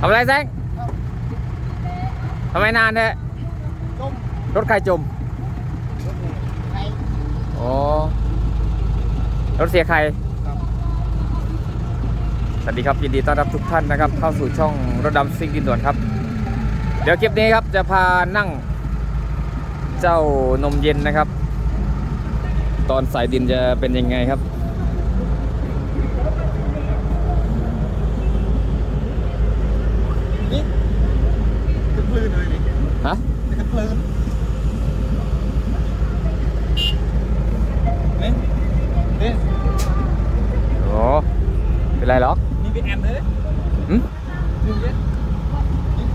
ทำอะไรแซงทำไมนานแท้จมรถใครจมใครอ๋อรถเสียใครครับสวัสดีครับยินดีต้อนรับทุกท่านนะครับ เข้าสู่ช่องรถดำซิ่งดินด่วนครับ เดี๋ยวคลิปนี้ครับจะพานั่ง เจ้านมเย็นนะครับ ตอนสายดินจะเป็นยังไงครับ นี่กระพลืนเลยนี่ ฮะกระพลืนนี่นี่โอ้เป็นไรหรอกนี่เป็นแอนเลยหึนี่เยอะนี่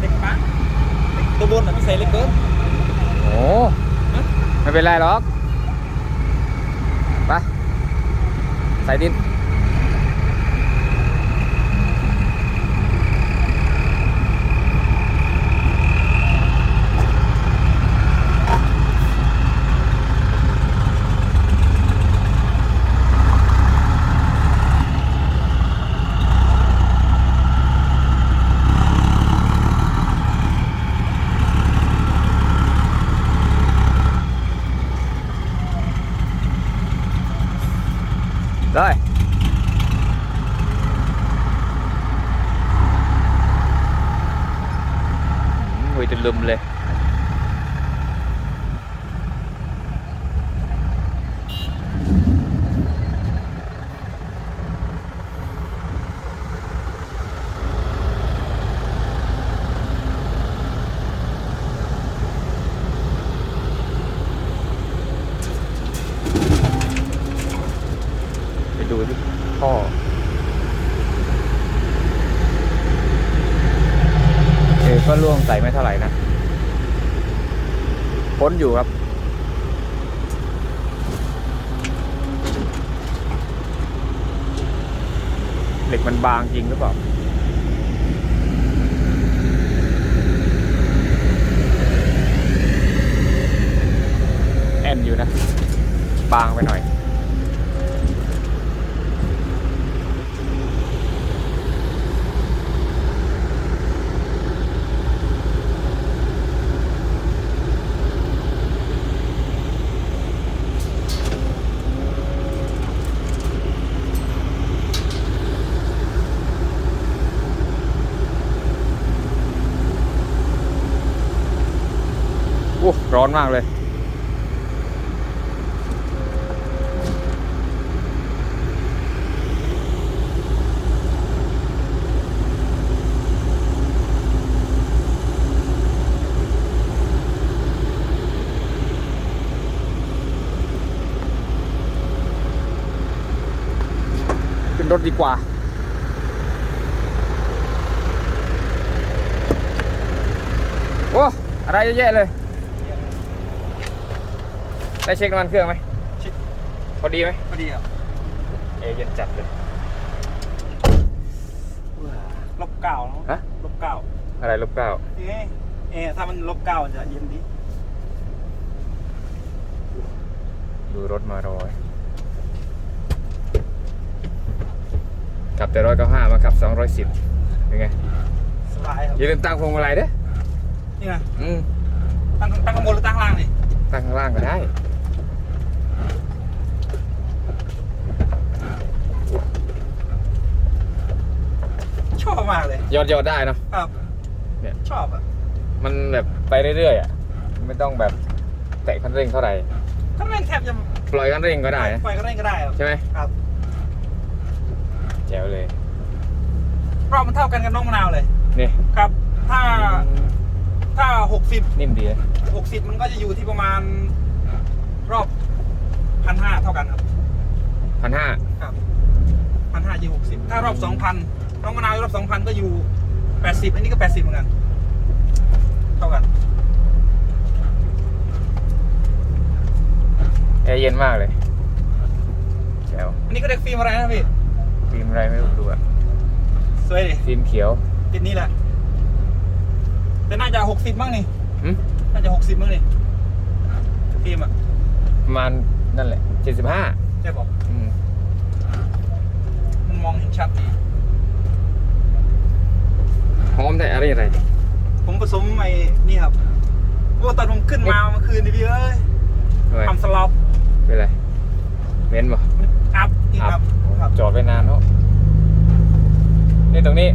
เด็กปะเด็กตัวบนอะพี่ใส่เล็กเกินโอ้ไม่เป็นไรหรอกไปสายดิน ได้ หุยจะลืมเลย ไปดูที่ท่อ ร่วงใส่ไม่เท่าไหร่นะพ้นอยู่ครับ เหล็กมันบางจริงหรือเปล่าแอนอยู่นะ บางไปหน่อย โอนมากเลย ขึ้นรถดีกว่าโอ้อะไรเยอะแยะเลย ได้เช็คน้ำมันเครื่องไหมเช็ค พอดีไหมพอดีอะเอเย็นจัดเลย ลบเก้าเนาะฮะ ลบเก้าอะไรลบเก้าเอ๊ะเอ๊ะถ้ามันลบเก้ามันจะเย็นดีดูรถมาร้อยขับแต่ร้อยเก้าห้ามาขับสองร้อยสิบเป็นไงสบายครับอย่าลืมตั้งพวงมาลัยเด้อนี่ไงอืมตั้งตั้งข้างบนหรือตั้งข้างล่างนี่ตั้งข้างล่างก็ได้ อบมากเลยยอดยอดได้เนาะ ครับเนี่ย ชอบอะมันแบบไปเรื่อยๆอะ ไม่ต้องแบบแตะคันเร่งเท่าไหร่ ถ้าแม่งแทบจะปล่อยคันเร่งก็ได้นะปล่อยก็ได้ก็ได้ครับ ใช่ไหมครับ แจ๋วเลย รอบมันเท่ากันกับน้องมะนาวเลย นี่ครับ ถ้าถ้าหกสิบนิ่มดีนะหกสิบมันก็จะอยู่ที่ประมาณ รอบพันห้าเท่ากันครับ พันห้า ครับพันห้าอยู่หกสิบถ้ารอบสองพัน น้องมะนาวรอบสองพันก็อยู่แปดสิบอันนี้ก็แปดสิบเหมือนกัน เท่ากัน แอร์เย็นมากเลยแจ๋วอันนี้ก็เรียกฟิล์มอะไรนะพี่ ฟิล์มอะไรไม่รู้ดูอะสวยดิ ฟิล์มเขียวติดนี่แหละ แต่น่าจะหกสิบมั้งนี่ หึน่าจะหกสิบมั้งนี่ฟิล์มอะประมาณนั่นแหละเจ็ดสิบห้าใช่บอกอืมชัดดี หอมได้อะไรอะไรผมผสมไอ้นี่ครับโอ้ตอนผมขึ้นมาเมื่อคืนนี่พี่เอ้ยเฮ้ยทำสลับเป็นไรเม้นบ่อัพอีกครับครับจอดไปนานแล้วนี่ตรงนี้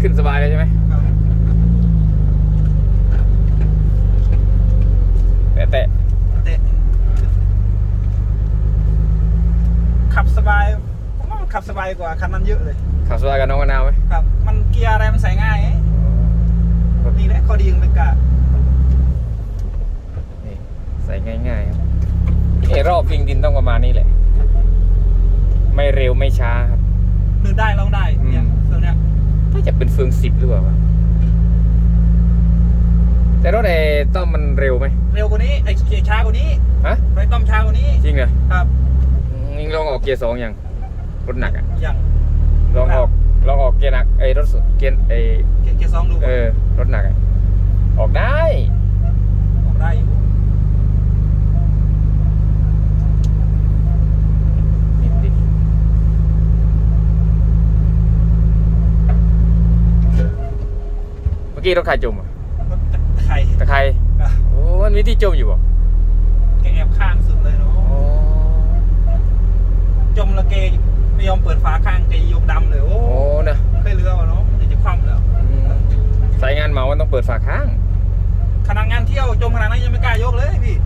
ขึ้นสบายเลยใช่ไหมครับแต่แต่เตะขับสบายผมว่ามันขับสบายกว่าคันนั้นเยอะเลย ขับสบายกับน้องมะนาวไหมครับ มันเกียร์อะไรมันใส่ง่ายไงนี่แหละข้อดีของเมกานี่ใส่ง่ายๆครับนี่รอบวิ่งดินต้องประมาณนี้แหละ ไม่เร็วไม่ช้าครับเดินได้ลองได้เนี่ยอืมเครื่องเนี้ยถ้าจะเป็นเฟืองสิบหรือเปล่าวะแต่รถไอ้ต้อมมันเร็วไหมเร็วกว่านี้ไอ้เกียร์ช้ากว่านี้ฮะไรต้อมช้ากว่านี้จริงเหรอครับอืมยิงลองออกเกียร์สองยังรถหนักอะอย่าง ลองออกลองออกเกียร์หนักไอ้รถสุดเกียร์ไอ้เกียร์เกียร์สองดูเออรถหนักอะออกได้ออกได้อยู่นิดดิเมื่อกี้รถใครจมอะรถไข่ตะใครครับโอ้มันมีที่จมอยู่บ่แกแอบข้างสุดเลยเนาะอ๋อจมแล้วแก ไม่ยอมเปิดฝาข้างแกยกดำเลยโอ้โอ้เนอะเคยเรือวะเนาะเดี๋ยวจะคว่ำแล้วอืมสายงานเหมามันต้องเปิดฝาข้าง ขนาดงานเที่ยวจมขนาดนั้นยังไม่กล้ายกเลยพี่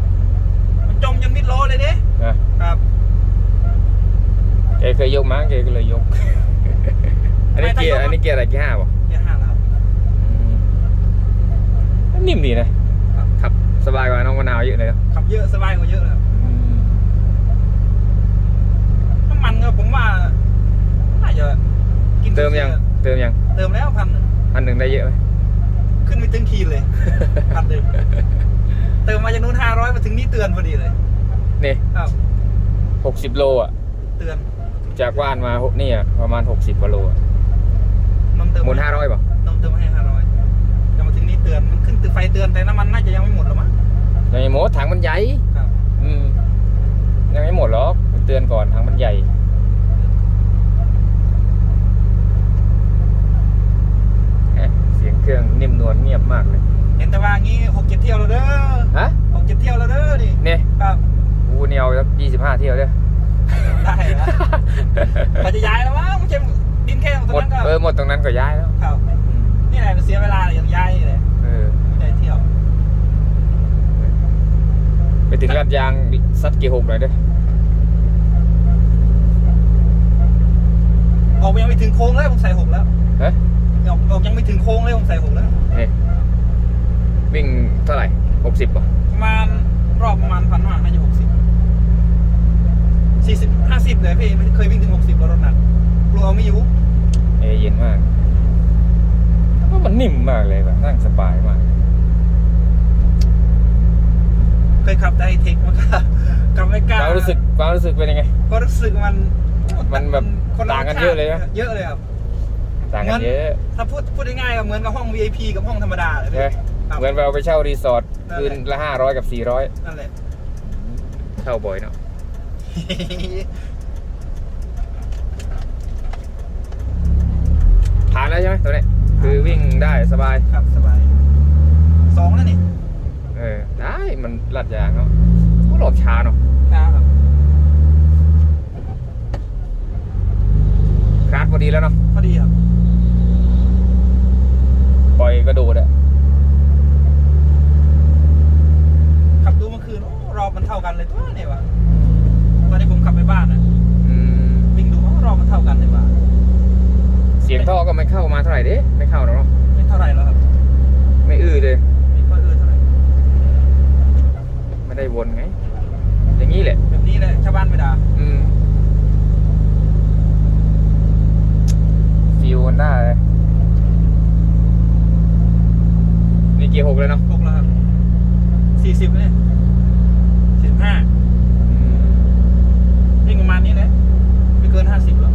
มันจมยันมิดโลเลยเด้นะ ครับแกเคยยกมั้งแกก็เลยยก อันนี้เกียร์อันนี้เกียร์อะไรเกียร์ห้าป่ะเกียร์ห้าแล้วครับนิ่มดีนะครับ ขับ สบายกว่าน้องมะนาวเยอะเลยครับขับเยอะสบายกว่าเยอะเลยครับ น้ำมันก็ผมว่าน่าจะกินเติมยัง เติมยัง เติมแล้วพันหนึ่งอันหนึ่งได้เยอะไหมขึ้นไปถึงขีดเลยพันหนึ่งเติมมาจากนู้นห้าร้อยมาถึงนี่เตือนพอดีเลย นี่ครับหกสิบโลอะ เตือน จากว่านมาหกนี่อะประมาณหกสิบกว่าโลอะนมเติมหมดห้าร้อยป่ะนมเติมให้ห้าร้อยจะมาถึงนี่เตือน มันขึ้นไฟเตือนแต่น้ำมันน่าจะยังไม่หมดหรอกมั้งยังไม่หมดถังมันใหญ่ครับอืมยังไม่หมดหรอกมันเตือนก่อนถังมันใหญ่แฮะเสียงเครื่ องนิ่มนวลเงียบมากเลยเห็นแต่ว่างี้หกเจ็ดเที่ยวแล้วเด้อฮะหกเจ็ดเที่ยวแล้วเด้อนี่เนี่ยครับกูเนี่ยเอาสักยี่สิบห้าเที่ยวเด้อได้แล้วเขาจะย้ายแล้วมั้งไม่ใช่ดินแค่ตรงหมดนั้นก็เออหมดตรงนั้นก็ย้ายแล้วครับอืมนี่แหละมันเสียเวลาอย่างย้ายนี่แหละเออไม่ได้เที่ยว ไปถึงลาดยางซัดกี่หกหน่อยเด้อออกยังไม่ถึงโค้งเลยผมใส่หกแล้วเฮ้ย ออกออกยังไม่ถึงโค้งเลยผมใส่หกแล้ว เฮ้ยวิ่งเท่าไหร่หกสิบป่ะประมาณรอบประมาณพันห้าน่าจะหกสิบสี่สิบห้าสิบเลยพี่ไม่เคยวิ่งถึงหกสิบแล้วรถหนักกลัวเอาไม่อยู่เอเย็นมากว่ามันนิ่มมากเลยแบบนั่งสบายมาก เคยขับไดเทคมาค่ะกับไม่กล้าความรู้สึกความรู้สึกเป็นยังไง ก็รู้สึกมันมันแบบคละต่างกันเยอะเลยนะ เยอะเลยครับ ต่างกันเยอะถ้าพูดพูดง่ายๆก็เหมือนกับห้อง VIP กับห้องธรรมดาเลยใช่ไหมครับเหมือนเราไปเช่ารีสอร์ทนั่นคืแหนละละห้าร้อยกับสี่ร้อยนั่นแหละเช่าบ่อยเนาะผ่านแล้วใช่ไหมตัวนี้คือวิ่งได้สบายครับสบายสองแล้วนี่เออได้มันลัดยางเนาะก็หลอกช้าเนาะ นะ ครับคราดพอดีแล้วเนาะพอดีครับปล่อยกระโดดอะขับดูเมื่อคืนโอ้รอบมันเท่ากันเลยตัวเนี่ยวะตอนนี้ผมขับไปบ้านนะอืมวิ่งดูว่ารอบมันเท่ากันเลยว่ะเสียงท่อก็ไม่เข้ามาเท่าไหร่เด้ไม่เข้าหรอกเนาะไม่เท่าไหร่แล้วครับไม่อื้อเลย ไม่ค่อยเออเท่าไหร่ไม่ได้วนไง อย่างนี้แหละแบบนี้แหละชาวบ้านไม่ด่าอืม ฟิวมันได้เลยนี่เกียร์หกเลยเนาะพกแล้วครับสี่สิบเนี่ยสิบห้าอืมวิ่งประมาณนี้เลยไม่เกินห้าสิบหรอก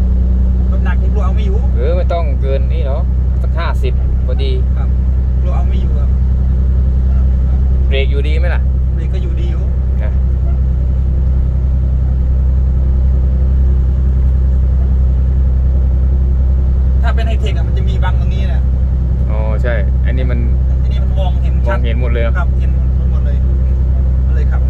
รถหนักกลัวเอาไม่อยู่เออไม่ต้องเกินนี่หรอกสักห้าสิบพอดีครับกลัวเอาไม่อยู่ครับเบรกอยู่ดีไหมล่ะเบรกก็อยู่ดีอยู่ เป็นไฮเทคอะมันจะมีบังตรงนี้แหละอ๋อใช่ อันนี้มันอันนี้มันมองเห็นมองเห็นหมดเลยครับเห็นหมดเลยเลยขับ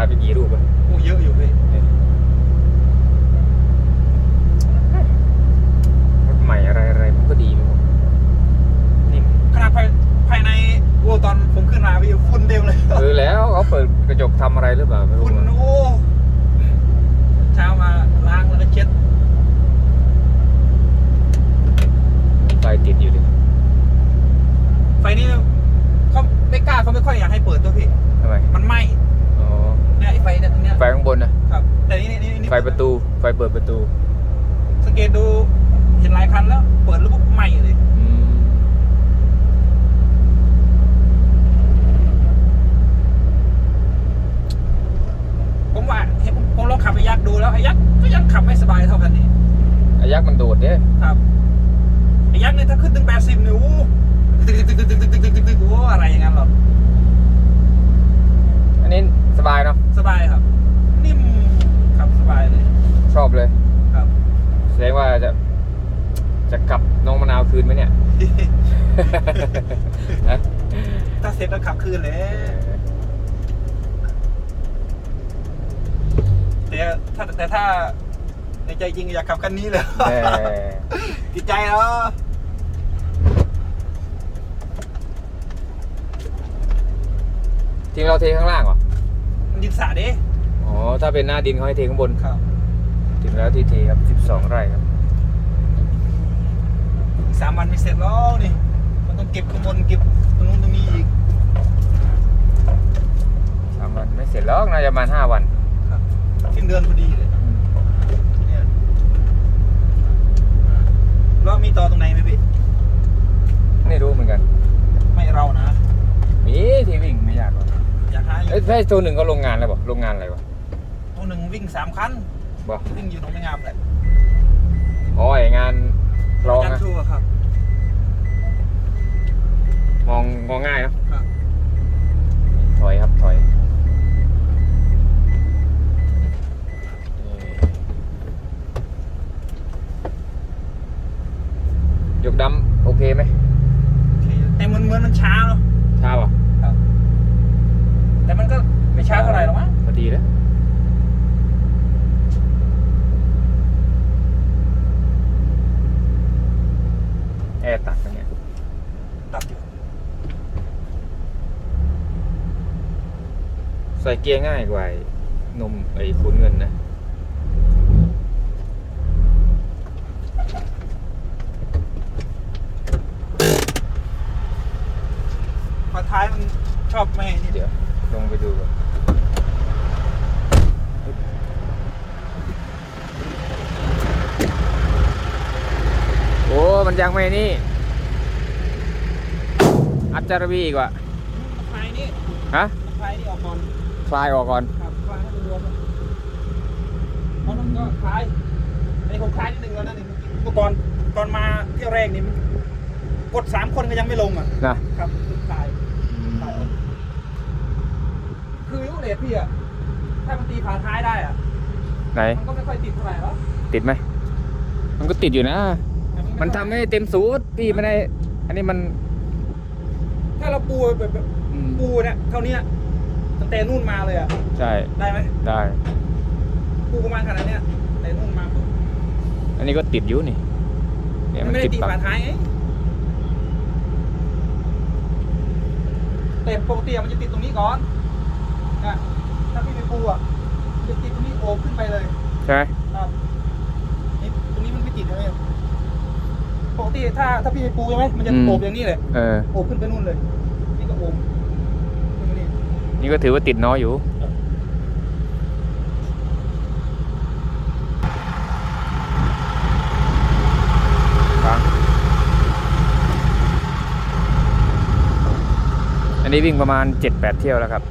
ายไปกี่รูปอะโอ้เยอะอยู่พี่ รถใหม่อะไรอะไรมันก็ดีไปหมดนิ่ม ขนาดภายภายในโอ้ตอนผมขึ้นมาพี่ฝุ่นเต็มเลย เออแล้วเขาเปิดกระจกทำอะไรหรือเปล่าไม่รู้ ฝุ่น อะ โอ้เช้ามาล้างแล้วก็เช็ด ไฟติดอยู่ดิ ไฟนี่เขาไม่กล้าเขาไม่ค่อยอยากให้เปิดตัวพี่ ทำไม มันไหม้ อ๋อ เนี่ยไอ้ไฟเนี่ยตรงเนี้ย ไฟข้างบนนะครับ แต่นี่นี่นี่ ไฟ ประตู ไฟเปิดประตูสังเกตดูเห็นหลายคันแล้ว เปิดแล้วปุ๊บไหม้เลยอืมผมว่าเห็นผมผมลองขับไอ้ยักษ์ดูแล้วไอ้ยักษ์ก็ยังขับไม่สบายเท่ากันนี่ไอ้ยักษ์มันโดดเนี่ยครับไอ้ยักษ์เนี่ยถ้าขึ้นถึงแปดสิบเนี่ยโอ้ตึกตึกตึกตึกตึกตึกตึกตึกตึกโอ้อะไรอย่างนั้นหรอกอันนี้สบายเนาะสบายครับ นิ่มขับสบายเลย ชอบเลย ครับ แสดงว่าจะ จะ กลับน้องมะนาวคืนไหมเนี่ยฮะถ้าเสร็จแล้วขับคืนเลยแต่ถ้าแต่ถ้าในใจจริงอยากขับคันนี้เลยเออติดใจแล้วทีมเราเทข้างล่างเหรอมันดินสาดิอ๋อ ถ้าเป็นหน้าดินเขาให้เทข้างบนครับ ถึงแล้วที่เทครับ 12 ไร่ครับอีก สามวันไม่เสร็จแล้วนี่ มันต้องเก็บข้างบนเก็บตรงนู้นตรงนี้อีก สามวันไม่เสร็จแล้วน่าจะประมาณห้าวันครับสิ้นเดือนพอดีเลยเนี่ยแล้วมีต่อตรงไหนไหมพี่ ไม่รู้เหมือนกัน ไม่เรานะ มีที่วิ่งไม่ยากหรอกอยากหาอยู่เอ้ยใช่ตัวหนึ่งเขาโรงงานแล้วบ่โรงงานอะไรวะ ตัวหนึ่งวิ่งสามคัน บ่ วิ่งอยู่หนองไม่งามแหละ อ๋อไองานรอง จัน นะ ทรูอะครับ มองมองง่ายเนอะ ครับ ถอยครับถอยนี่ยกดำโอเคไหม โอเคแต่เหมือนเหมือนมันช้าเนาะ ช้าป่ะ ครับ แต่มันก็ไม่ช้าเท่าไหร่หรอกมั้ง พอดีแล้วแอ ร์ตัดกันเนี่ยตัดอยู่ใส่เกียร์ง่ายกว่าไอ้นมไอ้ขนเงินนะฝาท้ายมันชอบไม่ให้นี่เดี๋ยวลงไปดูก่อนโอ้ มัน ยังไม่นี่ อัจจารบีอีกว่ะคลายนี่ฮะคลายนี่ออกก่อนคลายออกก่อนครับคลายให้มันรวมเพราะมันก็คลายอันนี้ผมคลายนิดนึงแล้วนะนี่เมื่อก่อนตอนมาเที่ยวแรกนี่มันกดสามคนก็ยังไม่ลงอะนะครับคือคลายคลายออกคือยุคเลดพี่อะถ้ามันตีฝาท้ายได้อะไหนมันก็ไม่ค่อยติดเท่าไหร่หรอกติดไหมมันก็ติดอยู่นะแต่ มันทำให้เต็มสูตรพี่ไม่ได้ อันนี้มัน ถ้าเราปูแบบแบบอืม ปูเนี่ยเท่านี้ตั้งแต่นู่นมาเลยอะ ใช่ ได้ไหมได้ ปูประมาณขนาดเนี้ยแต่นู่นมาปุ๊บอันนี้ก็ติดอยู่นี่เนี่ยมัมันนไม่ได้ติดตีปักฝาท้ายไงแต่ปกติอะมันจะติดตรงนี้ก่อนนะถ้าพี่ไปปูอะมันจะติดตรงนี้โอบขึ้นไปเลย ใช่ไหมครับนี่ตรงนี้มันไม่ติดเลย ปกติถ้าถ้าพี่ไปปูใช่ไหมมันจะโอบอย่างนี้เลยเออ โอบขึ้นไปนู่นเลย นี่ก็โอบขึ้นไปนี่นี่ก็ถือว่าติดน้อยอยู่ฟังอันนนี้วิ่งประมาณ 7-8 เที่ยวแล้วครับ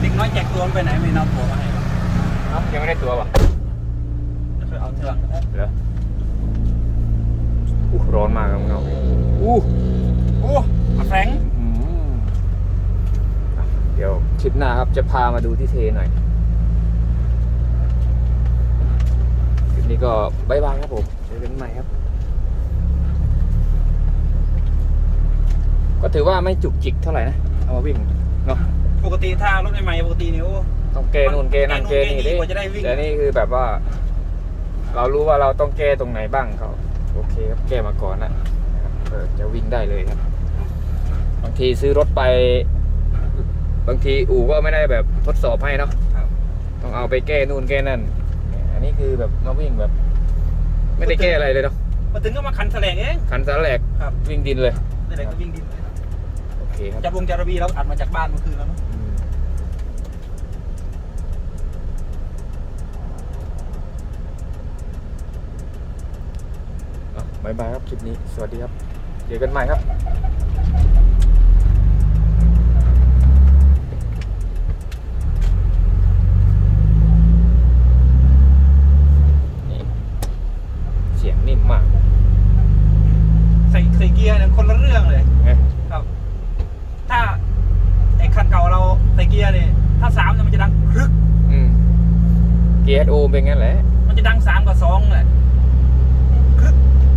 เด็กน้อยแจกตัวมันไปไหนไม่นับตัวมาให้หรอก ยัง ไม่ได้ตัวป่ะจะไปเอาเชือกเหรออู้ร้อนมากครับเงาอู้โอ้มาแฝงอืมอะเดี๋ยวทริปหน้าครับจะพามาดูที่เทหน่อยคลิปนี้ก็บายบายครับผมเจอกันใหม่ครับ ก็ถือว่าไม่จุกจิกเท่าไหร่นะ เอามาวิ่งเนาะปกติถ้ารถใหม่ๆปกติเนี่ยโอ้ ต้องแก้นู่นแก้นั่นแก้แก้นู่นนี่แก้นี่ดิกว่าจะได้วิ่งแต่นี่คือแบบว่า เรารู้ว่าเราต้องแก้ตรงไหนบ้างเขาโอเคครับแก้มาก่อนนะนะครับเออจะวิ่งได้เลยครับ บางทีซื้อรถไป บางทีอู่ก็ไม่ได้แบบทดสอบให้เนาะครับต้องเอาไปแก้นู่นแก้นั่นเนี่ยอันนี้คือแบบมาวิ่งแบบ ไม่ได้แก้อะไรเลยเนาะมาถึงก็มาคันแถลงเองคันสาแหลกครับวิ่งดินเลยนี่แหละก็วิ่งดินเลยโอเคครับจับวงจารบีเราอัดมาจากบ้านเมื่อคืนแล้วเนอะ อืมอะบายบายครับคลิปนี้ สวัสดีครับ เจอกันใหม่ครับนี่เสียงนิ่มมากใส่ใส่เกียร์เนี่ยคนละเรื่องเลยไงครับ ถ้าไอ้คันเก่าเราใส่เกียร์เนี่ยถ้าสามเนี่ยมันจะดังรึกอืมเกียร์โอเป็นงั้นแหละ